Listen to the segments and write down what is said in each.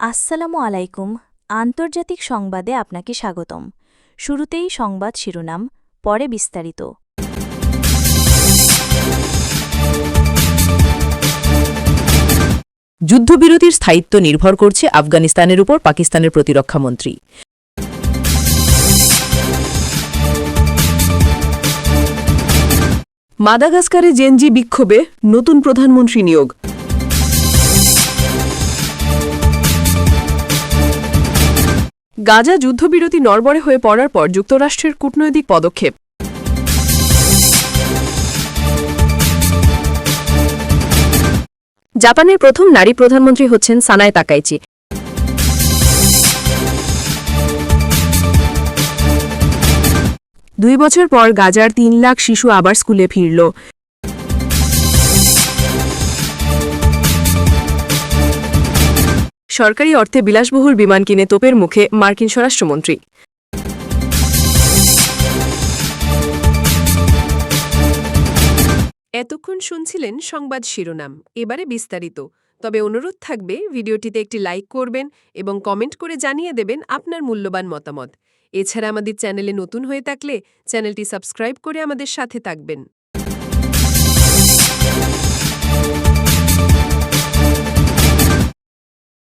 আসসালামু আলাইকুম। আন্তর্জাতিক সংবাদে আপনাকে স্বাগতম। শুরুতেই সংবাদ শিরোনাম, পরে বিস্তারিত। যুদ্ধবিরতির স্থায়িত্ব নির্ভর করছে আফগানিস্তানের উপর পাকিস্তানের প্রতিরক্ষামন্ত্রী মাদাগাস্কারে জেনজি বিক্ষোভে নতুন প্রধানমন্ত্রী নিয়োগ। গাজা যুদ্ধবিরতি নরবরে হয়ে পড়ার পর যুক্তরাষ্ট্রের কূটনৈতিক পদক্ষেপ। জাপানের প্রথম নারী প্রধানমন্ত্রী হচ্ছেন সানায় তাকাইচি। দুই বছর পর গাজার তিন লাখ শিশু আবার স্কুলে ফিরল। সরকারি অর্থে বিলাসবহুল বিমান কিনে তোপের মুখে মার্কিন স্বরাষ্ট্রমন্ত্রী। এতক্ষণ শুনছিলেন সংবাদ শিরোনাম, এবারে বিস্তারিত। তবে অনুরোধ থাকবে, ভিডিওটিতে একটি লাইক করবেন এবং কমেন্ট করে জানিয়ে দেবেন আপনার মূল্যবান মতামত। এছাড়া আমাদের চ্যানেলে নতুন হয়ে থাকলে চ্যানেলটি সাবস্ক্রাইব করে আমাদের সাথে থাকবেন।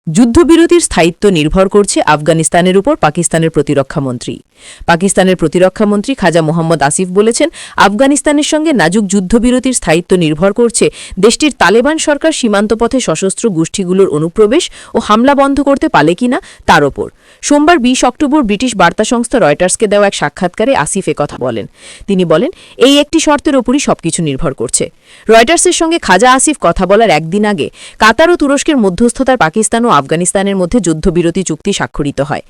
যুদ্ধবিরতির স্থায়িত্ব নির্ভর করছে আফগানিস্তানের উপর পাকিস্তানের প্রতিরক্ষামন্ত্রী পাকিস্তানের প্রতিরক্ষামন্ত্রী খাজা মোহাম্মদ আসিফ বলেছেন, আফগানিস্তানের সঙ্গে নাজুক যুদ্ধবিরতির স্থায়িত্ব নির্ভর করছে দেশটির তালেবান সরকার সীমান্তপথে সশস্ত্র গোষ্ঠীগুলোর অনুপ্রবেশ ও হামলা বন্ধ করতে পারে কিনা তার ওপর। সোমবার বিশ অক্টোবর ব্রিটিশ বার্তা সংস্থা রয়টার্সকে দেওয়া এক সাক্ষাৎকারে আসিফ কথা বলেন। তিনি বলেন, এই একটি শর্তের ওপরই সবকিছু নির্ভর করছে। রয়টার্সের সঙ্গে খাজা আসিফ কথা বলার একদিন আগে কাতার ও তুরস্কের মধ্যস্থতার পাকিস্তান ও আফগানিস্তানের মধ্যে যুদ্ধবিরতি চুক্তি স্বাক্ষরিত হয়।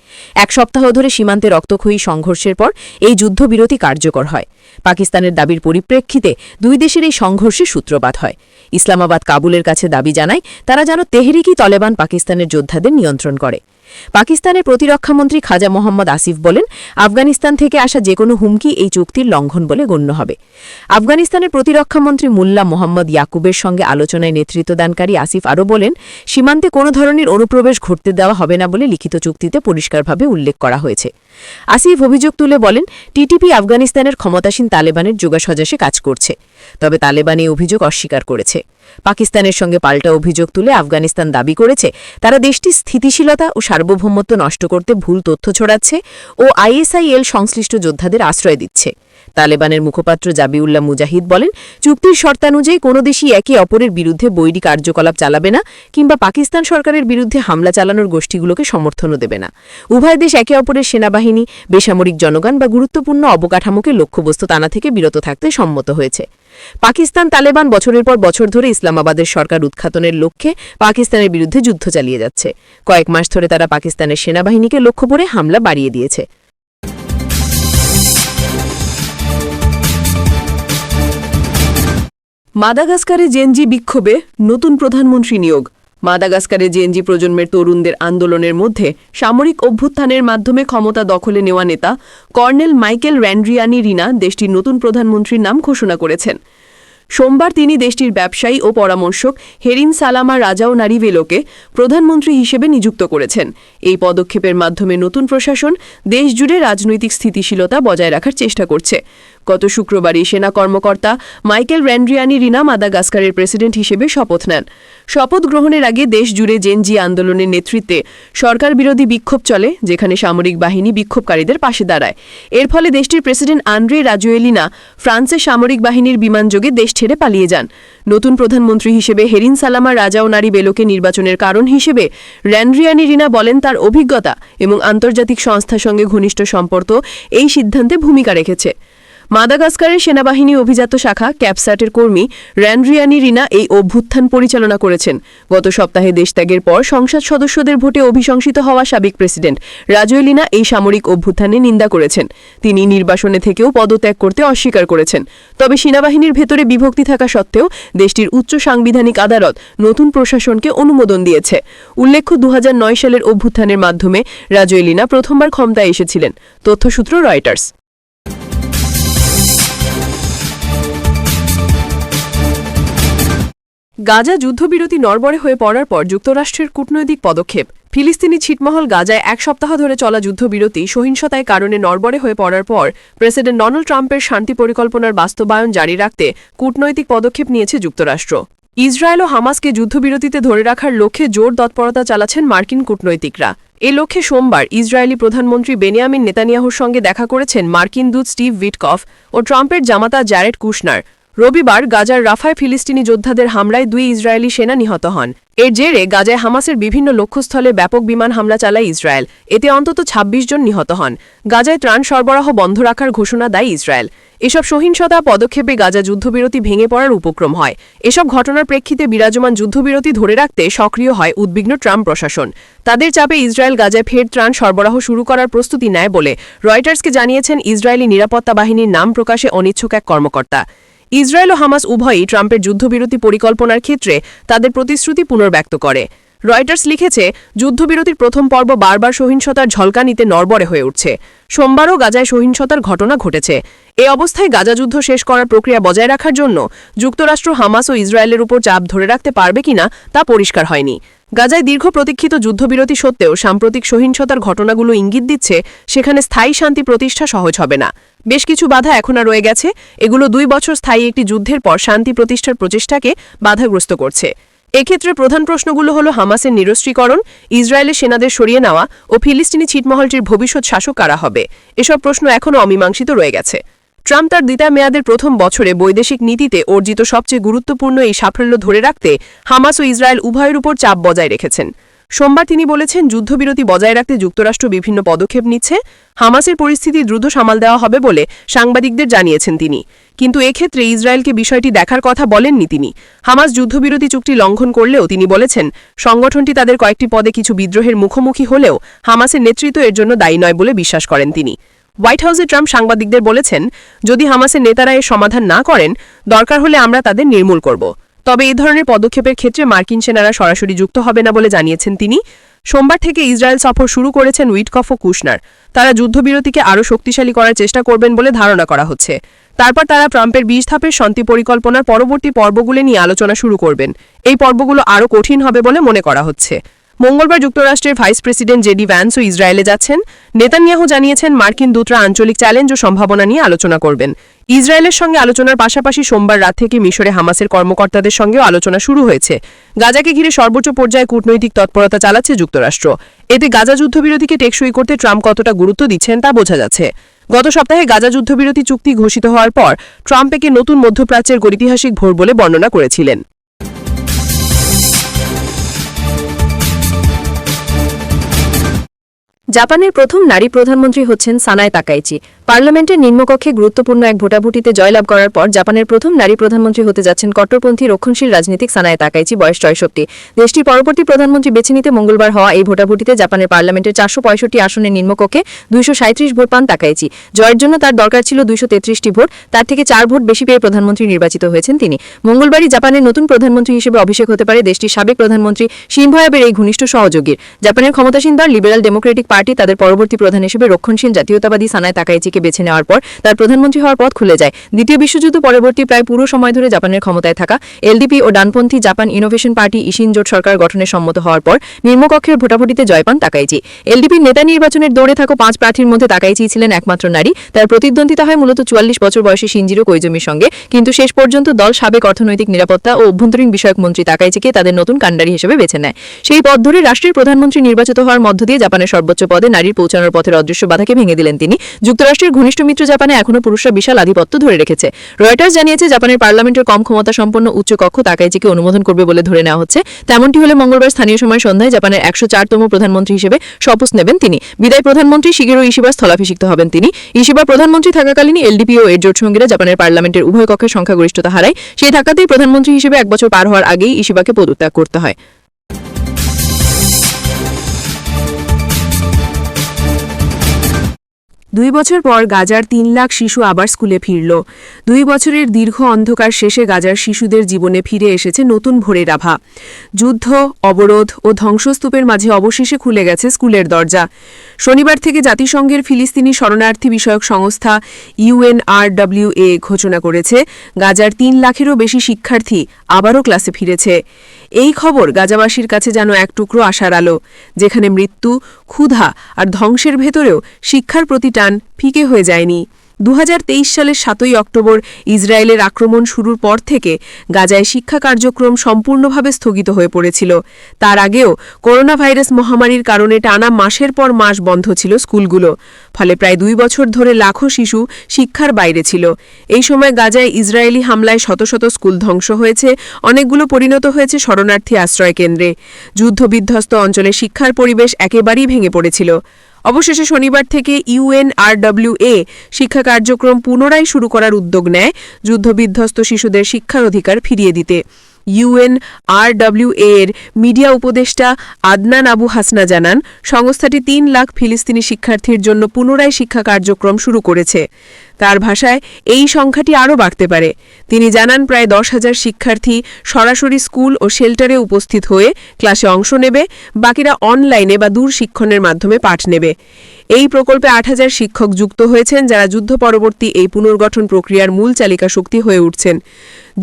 এক সপ্তাহ ধরে সীমান্তে রক্তক্ষয়ী সংঘর্ষের পর এই যুদ্ধবিরতি কার্যকর হয়। পাকিস্তানের দাবির পরিপ্রেক্ষিতে দুই দেশের এই সংঘর্ষে সূত্রপাত হয়। ইসলামাবাদ কাবুলের কাছে দাবি জানায়, তারা যেন তেহরিকি তলেবান পাকিস্তানের যোদ্ধাদের নিয়ন্ত্রণ করে। পাকিস্তানের প্রতিরক্ষামন্ত্রী খাজা মোহাম্মদ আসিফ বলেন, আফগানিস্তান থেকে আসা যে কোনো হুমকি এই চুক্তির লঙ্ঘন বলে গণ্য হবে। আফগানিস্তানের প্রতিরক্ষামন্ত্রী মুল্লা মোহাম্মদ ইয়াকুবের সঙ্গে আলোচনায় নেতৃত্বদানকারী আসিফ আরও বলেন, সীমান্তে কোনো ধরনের অনুপ্রবেশ ঘটতে দেওয়া হবে না বলে লিখিত চুক্তিতে পরিষ্কারভাবে উল্লেখ করা হয়েছে। আসিফ অভিযোগ তুলে বলেন, টিটিপি আফগানিস্তানের ক্ষমতাসীন তালেবানের যোগাসজাসে কাজ করছে। তবে তালেবান এই অভিযোগ অস্বীকার করেছে। পাকিস্তানের সঙ্গে পাল্টা অভিযোগ তুলে আফগানিস্তান দাবি করেছে, তারা দেশটির স্থিতিশীলতা ও সার্বভৌমত্ব নষ্ট করতে ভুল তথ্য ছড়াচ্ছে ও আইএসআইএল সংশ্লিষ্ট যোদ্ধাদের আশ্রয় দিচ্ছে। তালেবানের মুখপাত্র জাবিউল্লাহ মুজাহিদ বলেন, চুক্তির শর্তানুযায়ী কোনো দেশই একে অপরের বিরুদ্ধে বৈরী কার্যকলাপ চালাবে না কিংবা পাকিস্তান সরকারের বিরুদ্ধে হামলা চালানোর গোষ্ঠীগুলোকে সমর্থনও দেবে না। উভয় দেশ একে অপরের সেনাবাহিনী, বেসামরিক জনগণ বা গুরুত্বপূর্ণ অবকাঠামোকে লক্ষ্যবস্তু টানা থেকে বিরত থাকতে সম্মত হয়েছে। পাকিস্তান তালেবান বছরের পর বছর ধরে ইসলামাবাদের সরকার উৎখাতনের লক্ষ্যে পাকিস্তানের বিরুদ্ধে যুদ্ধ চালিয়ে যাচ্ছে। কয়েক মাস ধরে তারা পাকিস্তানের সেনাবাহিনীকে লক্ষ্য করে হামলা বাড়িয়ে দিয়েছে। মাদাগাস্কারে জেনজি বিক্ষোভে নতুন প্রধানমন্ত্রী নিয়োগ। মাদাগাস্কারে জেএনজি প্রজন্মের তরুণদের আন্দোলনের মধ্যে সামরিক অভ্যুত্থানের মাধ্যমে ক্ষমতা দখলে নেওয়া নেতা কর্নেল মাইকেল র্যান্ড্রিয়ানি রিনা দেশটির নতুন প্রধানমন্ত্রীর নাম ঘোষণা করেছেন। সোমবার তিনি দেশটির ব্যবসায়ী ও পরামর্শক হেরিন সালামা রাজাও নারিভেলোকে প্রধানমন্ত্রী হিসেবে নিযুক্ত করেছেন। এই পদক্ষেপের মাধ্যমে নতুন প্রশাসন, দেশজুড়ে রাজনৈতিক স্থিতিশীলতা বজায় রাখার চেষ্টা করছে। গত শুক্রবারই সেনা কর্মকর্তা মাইকেল র্যান্ড্রিয়ানি রিনা মাদাগাস্কারের প্রেসিডেন্ট হিসেবে শপথ নেন। শপথ গ্রহণের আগে দেশ জুড়ে জেনজি আন্দোলনের নেতৃত্বে সরকার বিরোধী বিক্ষোভ চলে, যেখানে সামরিক বাহিনী বিক্ষোভকারীদের পাশে দাঁড়ায়। এর ফলে দেশটির প্রেসিডেন্ট আন্দ্রে রাজুয়েলিনা ফ্রান্সের সামরিক বাহিনীর বিমানযোগে দেশ ছেড়ে পালিয়ে যান। নতুন প্রধানমন্ত্রী হিসেবে হেরিন সালামা রাজাও নারী বেলোকে নির্বাচনের কারণ হিসেবে র্যান্ড্রিয়ানি রিনা বলেন তার অভিজ্ঞতা এবং আন্তর্জাতিক সংস্থার সঙ্গে ঘনিষ্ঠ সম্পর্ক এই সিদ্ধান্তে ভূমিকা রেখেছে। মাদাগাস্কারের সেনাবাহিনী অভিজাত শাখা ক্যাপস্যাটের কর্মী র্যান্ড্রিয়ানি রিনা এই অভ্যুত্থান পরিচালনা করেছেন। গত সপ্তাহে দেশত্যাগের পর সংসদ সদস্যদের ভোটে অভিশংসিত হওয়া সাবেক প্রেসিডেন্ট রাজৈলিনা এই সামরিক অভ্যুত্থানে নিন্দা করেছেন। তিনি নির্বাসনে থেকেও পদত্যাগ করতে অস্বীকার করেছেন। তবে সেনাবাহিনীর ভেতরে বিভক্তি থাকা সত্ত্বেও দেশটির উচ্চ সাংবিধানিক আদালত নতুন প্রশাসনকে অনুমোদন দিয়েছে। উল্লেখ্য দু হাজার নয় সালের অভ্যুত্থানের মাধ্যমে রাজৈলিনা প্রথমবার ক্ষমতায় এসেছিলেন। তথ্যসূত্র রয়টার্স। গাজা যুদ্ধবিরতি নরবরে হয়ে পড়ার পর যুক্তরাষ্ট্রের কূটনৈতিক পদক্ষেপ। ফিলিস্তিনি ছিটমহল গাজায় এক সপ্তাহ ধরে চলা যুদ্ধবিরতি সহিংসতায় কারণে নরবরে হয়ে পড়ার পর প্রেসিডেন্ট ডোনাল্ড ট্রাম্পের শান্তি পরিকল্পনার বাস্তবায়ন জারি রাখতে কূটনৈতিক পদক্ষেপ নিয়েছে যুক্তরাষ্ট্র। ইসরায়েল ও হামাসকে যুদ্ধবিরতিতে ধরে রাখার লক্ষ্যে জোর তৎপরতা চালাচ্ছেন মার্কিন কূটনৈতিকরা। এ লক্ষ্যে সোমবার ইসরায়েলি প্রধানমন্ত্রী বেনিয়ামিন নেতানিয়াহুর সঙ্গে দেখা করেছেন মার্কিন দূত স্টিভ উইটকফ ও ট্রাম্পের জামাতা জ্যারেড কুশনার। রবিবার গাজার রাফায় ফিলিস্তিনি যোদ্ধাদের হামলায় দুই ইসরায়েলি সেনা নিহত হন। এর জেরে গাজায় হামাসের বিভিন্ন লক্ষ্যস্থলে ব্যাপক বিমান হামলা চালায় ইসরায়েল। এতে অন্তত ২৬ জন নিহত হন। গাজায় ত্রাণ সরবরাহ বন্ধ রাখার ঘোষণা দেয় ইসরায়েল। এসব সহিংসতা পদক্ষেপে গাজা যুদ্ধবিরতি ভেঙে পড়ার উপক্রম হয়। এসব ঘটনার প্রেক্ষিতে বিরাজমান যুদ্ধবিরতি ধরে রাখতে সক্রিয় হয় উদ্বিগ্ন ট্রাম্প প্রশাসন। তাদের চাপে ইসরায়েল গাজায় ফের ত্রাণ সরবরাহ শুরু করার প্রস্তুতি নেয় বলে রয়টার্সকে জানিয়েছেন ইসরায়েলি নিরাপত্তা বাহিনীর নাম প্রকাশে অনিচ্ছুক এক কর্মকর্তা। ইসরায়েল ও হামাস উভয়ই ট্রাম্পের যুদ্ধবিরতি পরিকল্পনার ক্ষেত্রে তাদের প্রতিশ্রুতি পুনর্ব্যক্ত করে। রয়টার্স লিখেছে, যুদ্ধবিরতির প্রথম পর্ব বারবার সহিংসতার ঝলকানিতে নড়বড়ে হয়ে উঠছে। সোমবারও গাজায় সহিংসতার ঘটনা ঘটেছে। এ অবস্থায় গাজা যুদ্ধ শেষ করার প্রক্রিয়া বজায় রাখার জন্য যুক্তরাষ্ট্র, হামাস ও ইসরায়েলের উপর চাপ ধরে রাখতে পারবে কিনা তা পরিষ্কার হয়নি। গাজায় দীর্ঘ প্রতীক্ষিত যুদ্ধবিরতি সত্ত্বেও সাম্প্রতিক সহিংসতার ঘটনাগুলো ইঙ্গিত দিচ্ছে সেখানে স্থায়ী শান্তি প্রতিষ্ঠা সহজ হবে না। বেশ কিছু বাধা এখনও রয়ে গেছে। এগুলো দুই বছর স্থায়ী একটি যুদ্ধের পর শান্তি প্রতিষ্ঠার প্রচেষ্টাকে বাধাগ্রস্ত করছে। এক্ষেত্রে প্রধান প্রশ্নগুলো হল হামাসের নিরস্ত্রীকরণ, ইসরায়েলের সেনাদের সরিয়ে নেওয়া ও ফিলিস্তিনি ছিটমহলটির ভবিষ্যৎ শাসক কারা হবে? এসব প্রশ্ন এখনও অমীমাংসিত রয়ে গেছে। ট্রাম্প তার দ্বিতীয় মেয়াদের প্রথম বছরে বৈদেশিক নীতিতে অর্জিত সবচেয়ে গুরুত্বপূর্ণ এই সাফল্য ধরে রাখতে হামাস ও ইসরায়েল উভয়ের উপর চাপ বজায় রেখেছেন। সোমবার তিনি বলেছেন, যুদ্ধবিরতি বজায় রাখতে যুক্তরাষ্ট্র বিভিন্ন পদক্ষেপ নিচ্ছে। হামাসের পরিস্থিতি দ্রুত সামাল দেওয়া হবে বলে সাংবাদিকদের জানিয়েছেন তিনি। কিন্তু এক্ষেত্রে ইসরায়েলকে বিষয়টি দেখার কথা বলেননি তিনি। হামাস যুদ্ধবিরতি চুক্তি লঙ্ঘন করলেও তিনি বলেছেন, সংগঠনটি তাদের কয়েকটি পদে কিছু বিদ্রোহের মুখোমুখি হলেও হামাসের নেতৃত্ব এর জন্য দায়ী নয় বলে বিশ্বাস করেন তিনি। হোয়াইট হাউসে ট্রাম্প সাংবাদিকদের বলেছেন, যদি হামাসের নেতারা এর সমাধান না করেন, দরকার হলে আমরা তাদের নির্মূল করব। তবে এই ধরনের পদক্ষেপের ক্ষেত্রে মার্কিন সেনারা সরাসরি যুক্ত হবে না বলে জানিয়েছেন তিনি। সোমবার থেকে ইসরায়েল সফর শুরু করেছেন উইটকফ ও কুশনার। তারা যুদ্ধবিরতিকে আরও শক্তিশালী করার চেষ্টা করবেন বলে ধারণা করা হচ্ছে। তারপর তারা ট্রাম্পের বিশ ধাপের শান্তি পরিকল্পনার পরবর্তী পর্বগুলো নিয়ে আলোচনা শুরু করবেন। এই পর্বগুলো আরও কঠিন হবে বলে মনে করা হচ্ছে। মঙ্গলবার যুক্তরাষ্ট্রের ভাইস প্রেসিডেন্ট জেডি ভ্যান্স ও ইসরায়েলে যাচ্ছেন। নেতানিয়াহু জানিয়েছেন মার্কিন দূতরা আঞ্চলিক চ্যালেঞ্জ ও সম্ভাবনা নিয়ে আলোচনা করবেন। ইসরায়েলের সঙ্গে আলোচনার পাশাপাশি সোমবার রাত থেকে মিশরে হামাসের কর্মকর্তাদের সঙ্গেও আলোচনা শুরু হয়েছে। গাজাকে ঘিরে সর্বোচ্চ পর্যায়ে কূটনৈতিক তৎপরতা চালাচ্ছে যুক্তরাষ্ট্র। এতে গাজা যুদ্ধবিরতিকে টেকসই করতে ট্রাম্প কতটা গুরুত্ব দিচ্ছেন তা বোঝা যাচ্ছে। গত সপ্তাহে গাজা যুদ্ধবিরতি চুক্তি ঘোষিত হওয়ার পর, ট্রাম্প একে নতুন মধ্যপ্রাচ্যের ঐতিহাসিক ভোর বলে বর্ণনা করেছিলেন। জাপানের প্রথম নারী প্রধানমন্ত্রী হচ্ছেন সানায় তাকাইচি। পার্লামেন্টের নিম্নকক্ষে গুরুত্বপূর্ণ এক ভোটাভুটিতে জয়লাভ করার পর জাপানের প্রথম নারী প্রধানমন্ত্রী হতে যাচ্ছেন কট্টরপন্থী, রক্ষণশীল রাজনীতিক সানায় তাকাইচি বয়স ছয়ষট্টি। দেশটির পরবর্তী প্রধানমন্ত্রী বেছে নিতে মঙ্গলবার হওয়া এই ভোটাভুটিতে জাপানের পার্লামেন্টের চারশো পঁয়ষট্টি আসনের নিম্নকক্ষে দুইশো সাঁত্রিশ ভোট পান তাকাইচি। জয়ের জন্য তার দরকার ছিল দুইশো তেত্রিশটি ভোট, তার থেকে চার ভোট বেশি পেয়ে প্রধানমন্ত্রী নির্বাচিত হয়েছেন তিনি। মঙ্গলবারই জাপানের নতুন প্রধানমন্ত্রী হিসেবে অভিষেক হতে পারে দেশটির সাবেক প্রধানমন্ত্রী শিনভো আবের এই ঘনিষ্ঠ সহযোগীর। জাপানের ক্ষমতাসীন দল লিবারাল ডেমোক্রেটিক পার্টি তাদের পরবর্তী প্রধান হিসেবে রক্ষণশীল জাতীয়তাবাদী সানায় তাকাইচিকে বেছে নেওয়ার পর তার প্রধানমন্ত্রী হওয়ার পথ খুলে যায়। দ্বিতীয় বিশ্বযুদ্ধ পরবর্তী প্রায় পুরো সময় ধরে জাপানের ক্ষমতায় থাকা এলডিপি ও ডানপন্থী জাপান ইনোভেশন পার্টি ইশিন জোট সরকার গঠনে সম্মত হওয়ার পর নিম্নকক্ষের ভোটাভুটিতে জয় পান তাকাইচি। এলডিপির নেতা নির্বাচনের দৌড়ে থাকা পাঁচ প্রার্থীর মধ্যে তাকাইচি ছিলেন একমাত্র নারী। তার প্রতিদ্বন্দ্বিতা হয় মূলত চুয়াল্লিশ বছর বয়সী সিনজিরো কৈজমির সঙ্গে। কিন্তু শেষ পর্যন্ত দল সাবেক অর্থনৈতিক নিরাপত্তা ও অভ্যন্তরীণ বিষয়ক মন্ত্রী তাকাইচিকে তাদের নতুন কাণ্ডারি হিসেবে বেছে নেয়। সেই পথ ধরে রাষ্ট্রের প্রধানমন্ত্রী নির্বাচিত হওয়ার মধ্য দিয়ে জাপানের সর্বোচ্চ পদে নারীর পৌঁছানোর পথের অদৃশ্য বাধাকে ভেঙে দিলেন তিনি। যুক্তরাষ্ট্রের ঘনিষ্ঠ মিত্র জাপানে এখনও পুরুষরা বিশাল আধিপত্য ধরে রেখেছে। রয়টার্স জানিয়েছে, জাপানের পার্লামেন্টের কম ক্ষমতা সম্পন্ন উচ্চ কক্ষ তাকাইচিকে অনুমোদন করবে বলে ধরে নেওয়া হচ্ছে। তেমনটি হলে মঙ্গলবার স্থানীয় সময় সন্ধ্যায় জাপানের একশো চারতম প্রধানমন্ত্রী হিসেবে শপথ নেবেন তিনি। বিদায় প্রধানমন্ত্রী শিগেরো ইশিবা স্থলাভিষিক্ত হবেন তিনি। ইশিবা প্রধানমন্ত্রী থাকাকালীনই এলডিপি ও এর জোট সঙ্গীরা জাপানের পার্লামেন্টের উভয় কক্ষের সংখ্যাগরিষ্ঠতা হারায়। সেই থাকাতেই প্রধানমন্ত্রী হিসেবে এক বছর পার হওয়ার আগেই ইশিবাকে পদত্যাগ করতে হয়। দুই বছর পর গাজার তিন লাখ শিশু আবার স্কুলে ফিরল। দুই বছরের দীর্ঘ অন্ধকার শেষে গাজার শিশুদের জীবনে ফিরে এসেছে নতুন ভোরের আভা। যুদ্ধ, অবরোধ ও ধ্বংসস্তূপের মাঝে অবশেষে খুলে গেছে স্কুলের দরজা। শনিবার থেকে জাতিসংঘের ফিলিস্তিনি শরণার্থী বিষয়ক সংস্থা ইউএনআরডব্লিউএ ঘোষণা করেছে, গাজার তিন লাখেরও বেশি শিক্ষার্থী আবারও ক্লাসে ফিরেছে। এই খবর গাজাবাসীর কাছে যেন এক টুকরো আশার আলো, যেখানে মৃত্যু, ক্ষুধা আর ধ্বংসের ভেতরেও শিক্ষার প্রতি টান ফিকে হয়ে যায়নি। দু হাজার তেইশ সালের সাতই অক্টোবর ইসরায়েলের আক্রমণ শুরুর পর থেকে গাজায় শিক্ষা কার্যক্রম সম্পূর্ণভাবে স্থগিত হয়ে পড়েছিল। তার আগেও করোনা ভাইরাস মহামারীর কারণে টানা মাসের পর মাস বন্ধ ছিল স্কুলগুলো। ফলে প্রায় দুই বছর ধরে লাখো শিশু শিক্ষার বাইরে ছিল। এই সময় গাজায় ইসরায়েলি হামলায় শত শত স্কুল ধ্বংস হয়েছে, অনেকগুলো পরিণত হয়েছে শরণার্থী আশ্রয় কেন্দ্রে। যুদ্ধবিধ্বস্ত অঞ্চলে শিক্ষার পরিবেশ একেবারেই ভেঙে পড়েছিল। অবশেষে শনিবার থেকে ইউএনআরডব্লিউএ শিক্ষা কার্যক্রম পুনরায় শুরু করার উদ্যোগ নেয় যুদ্ধবিধ্বস্ত শিশুদের শিক্ষার অধিকার ফিরিয়ে দিতে। ইউএনআরডব্লিউএ এর মিডিয়া উপদেষ্টা আদনান আবু হাসনা জানান, সংস্থাটি তিন লাখ ফিলিস্তিনি শিক্ষার্থীর জন্য পুনরায় শিক্ষা কার্যক্রম শুরু করেছে। তার ভাষায়, এই সংখ্যাটি আরও বাড়তে পারে। তিনি জানান, প্রায় দশ হাজার শিক্ষার্থী সরাসরি স্কুল ও শেল্টারে উপস্থিত হয়ে ক্লাসে অংশ নেবে, বাকিরা অনলাইনে বা দূর শিক্ষণের মাধ্যমে পাঠ নেবে। এই প্রকল্পে আট হাজার শিক্ষক যুক্ত হয়েছেন, যারা যুদ্ধ পরবর্তী এই পুনর্গঠন প্রক্রিয়ার মূল চালিকা শক্তি হয়ে উঠছেন।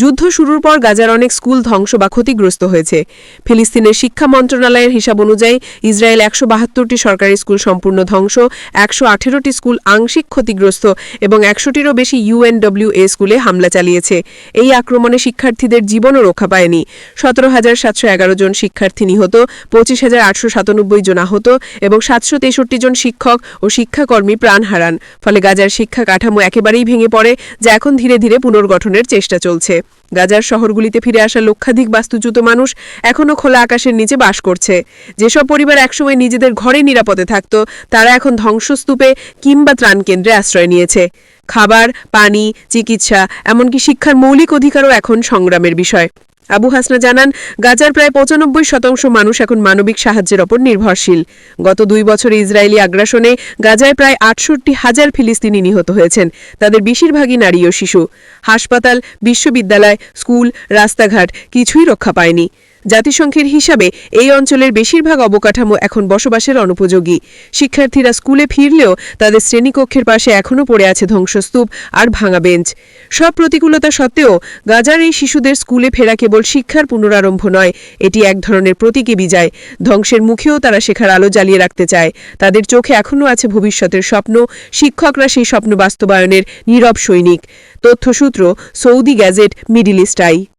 যুদ্ধ শুরুর পর গাজার অনেক স্কুল ধ্বংস বা ক্ষতিগ্রস্ত হয়েছে। ফিলিস্তিনের শিক্ষা মন্ত্রণালয়ের হিসাব অনুযায়ী ইসরায়েল একশো বাহাত্তরটি সরকারি স্কুল সম্পূর্ণ ধ্বংস, একশো আঠেরোটি স্কুল আংশিক ক্ষতিগ্রস্ত এবং একশোটিরও বেশি ইউএনডব্লিউএ স্কুলে হামলা চালিয়েছে। এই আক্রমণে শিক্ষার্থীদের জীবনও রক্ষা পায়নি। সতেরো হাজার সাতশো এগারো জন শিক্ষার্থী নিহত, পঁচিশ হাজার আটশো সাতানব্বই জন আহত এবং সাতশো তেষট্টি জন শিক্ষক ও শিক্ষাকর্মী প্রাণ হারান। ফলে গাজার শিক্ষা কাঠামো একেবারেই ভেঙে পড়ে, যা এখন ধীরে ধীরে পুনর্গঠনের চেষ্টা চলছে। গাজার শহরগুলিতে ফিরে আসা লক্ষাধিক বাস্তুচ্যুত মানুষ এখনও খোলা আকাশের নিচে বাস করছে। যেসব পরিবার একসময় নিজেদের ঘরে নিরাপদে থাকত, তারা এখন ধ্বংসস্তূপে কিংবা ত্রাণ কেন্দ্রে আশ্রয় নিয়েছে। খাবার, পানি, চিকিৎসা, এমনকি শিক্ষার মৌলিক অধিকারও এখন সংগ্রামের বিষয়। আবু হাসনা জানান, গাজার প্রায় পঁচানব্বই শতাংশ মানুষ এখন মানবিক সাহায্যের ওপর নির্ভরশীল। গত দুই বছরে ইসরায়েলি আগ্রাসনে গাজায় প্রায় আটষট্টি হাজার ফিলিস্তিনি নিহত হয়েছেন, তাদের বেশিরভাগই নারী ও শিশু। হাসপাতাল, বিশ্ববিদ্যালয়, স্কুল, রাস্তাঘাট কিছুই রক্ষা পায়নি। জাতিসংঘের হিসাবে এই অঞ্চলের বেশিরভাগ অবকাঠামো এখন বসবাসের অনুপযোগী। শিক্ষার্থীরা স্কুলে ফিরলেও তাদের শ্রেণীকক্ষের পাশে এখনও পড়ে আছে ধ্বংসস্তূপ আর ভাঙা বেঞ্চ। সব প্রতিকূলতা সত্ত্বেও গাজার এই শিশুদের স্কুলে ফেরা কেবল শিক্ষার পুনরারম্ভ নয়, এটি এক ধরনের প্রতীকী বিজয়। ধ্বংসের মুখেও তারা শেখার আলো জ্বালিয়ে রাখতে চায়। তাদের চোখে এখনও আছে ভবিষ্যতের স্বপ্ন, শিক্ষকরা সেই স্বপ্ন বাস্তবায়নের নীরব সৈনিক। তথ্যসূত্র, Saudi Gazette, Middle East Eye.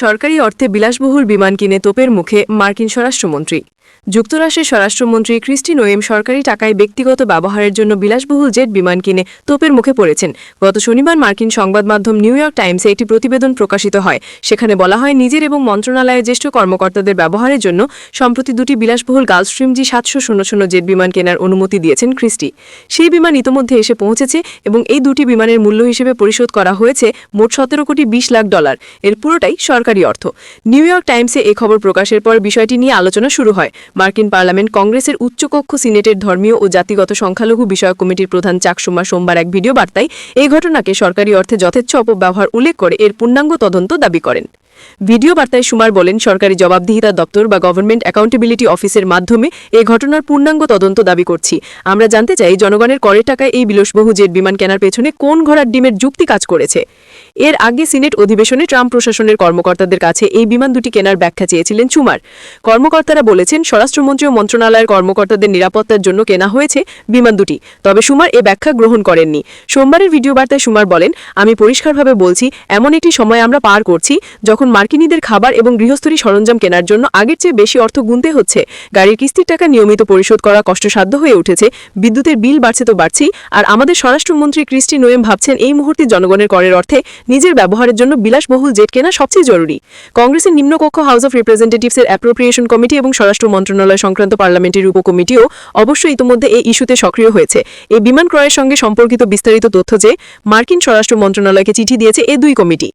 সরকারি অর্থে বিলাসবহুল বিমান কিনে তোপের মুখে মার্কিন স্বরাষ্ট্রমন্ত্রী। যুক্তরাষ্ট্রের স্বরাষ্ট্রমন্ত্রী ক্রিস্টি নোয়েম সরকারি টাকায় ব্যক্তিগত ব্যবহারের জন্য বিলাসবহুল জেট বিমান কিনে তোপের মুখে পড়েছেন। গত শনিবার মার্কিন সংবাদ মাধ্যম নিউ ইয়র্ক টাইমসে একটি প্রতিবেদন প্রকাশিত হয়। সেখানে বলা হয়, নিজের এবং মন্ত্রণালয়ের জ্যেষ্ঠ কর্মকর্তাদের ব্যবহারের জন্য সম্প্রতি দুটি বিলাসবহুল গালস্ট্রিম জি সাতশো শূন্য শূন্য জেট বিমান কেনার অনুমতি দিয়েছেন ক্রিস্টি। সেই বিমান ইতোমধ্যে এসে পৌঁছেছে এবং এই দুটি বিমানের মূল্য হিসেবে পরিশোধ করা হয়েছে মোট সতেরো কোটি বিশ লাখ ডলার। এর পুরোটাই সরকারি অর্থ। নিউ ইয়র্ক টাইমসে এ খবর প্রকাশের পর বিষয়টি নিয়ে আলোচনা শুরু হয়। মার্কিন পার্লামেন্ট কংগ্রেসের উচ্চকক্ষ সিনেটের ধর্মীয় ও জাতিগত সংখ্যালঘু বিষয়ক কমিটির প্রধান চাকসুমা সোমবার এক ভিডিও বার্তায় এই ঘটনাকে সরকারি অর্থে যথেচ্ছ অপব্যবহার উল্লেখ করে এর পূর্ণাঙ্গ তদন্ত দাবি করেন। ভিডিও বার্তায় সুমার বলেন, সরকারি জবাবদিহিতা দপ্তর বা গভর্নমেন্ট অ্যাকাউন্টেবিলিটি অফিসের মাধ্যমে এই ঘটনার পূর্ণাঙ্গ তদন্ত দাবি করছি। আমরা জানতে চাই, জনগণের করের টাকায় এই বিলসবহু জেট বিমান কেনার পেছনে কোন ঘোড়ার ডিমের যুক্তি কাজ করেছে? এর আগে সিনেট অধিবেশনে ট্রাম্প প্রশাসনের কর্মকর্তাদের কাছে এই বিমান দুটি কেনার ব্যাখ্যা চেয়েছিলেন চুমার। কর্মকর্তারা বলেছেন, স্বরাষ্ট্রমন্ত্রী ও মন্ত্রণালয়ের কর্মকর্তাদের নিরাপত্তার জন্য কেনা হয়েছে বিমান দুটি। তবে সুমার এ ব্যাখ্যা গ্রহণ করেননি। সোমবারের ভিডিও বার্তায় সুমার বলেন, আমি পরিষ্কারভাবে বলছি, এমন একটি সময় আমরা পার করছি যখন মার্কিনীদের খাবার এবং গৃহস্থলী সরঞ্জাম কেনার জন্য আগের চেয়ে বেশি অর্থ গুনতে হচ্ছে। গাড়ির কিস্তির টাকা নিয়মিত পরিশোধ করা কষ্টসাধ্য হয়ে উঠেছে, বিদ্যুতের বিল বাড়ছে তো বাড়ছেই, আর আমাদের স্বরাষ্ট্রমন্ত্রী ক্রিস্টি নোয়েম ভাবছেন, এই মুহূর্তে জনগণের করের অর্থে নিজের ব্যবহারের জন্য বিলাসবহুল জেট কেনা সবচেয়ে জরুরি। কংগ্রেসের নিম্নকক্ষ হাউস অফ রিপ্রেজেন্টেটিভসের অ্যাপ্রোপ্রিয়েশন কমিটি এবং স্বরাষ্ট্র মন্ত্রণালয় সংক্রান্ত পার্লামেন্টের উপকমিটিও অবশ্যই ইতিমধ্যে এই ইস্যুতে সক্রিয় হয়েছে। এই বিমান ক্রয়ের সঙ্গে সম্পর্কিত বিস্তারিত তথ্য যে মার্কিন স্বরাষ্ট্র মন্ত্রণালয়কে চিঠি দিয়েছে এ দুই কমিটি।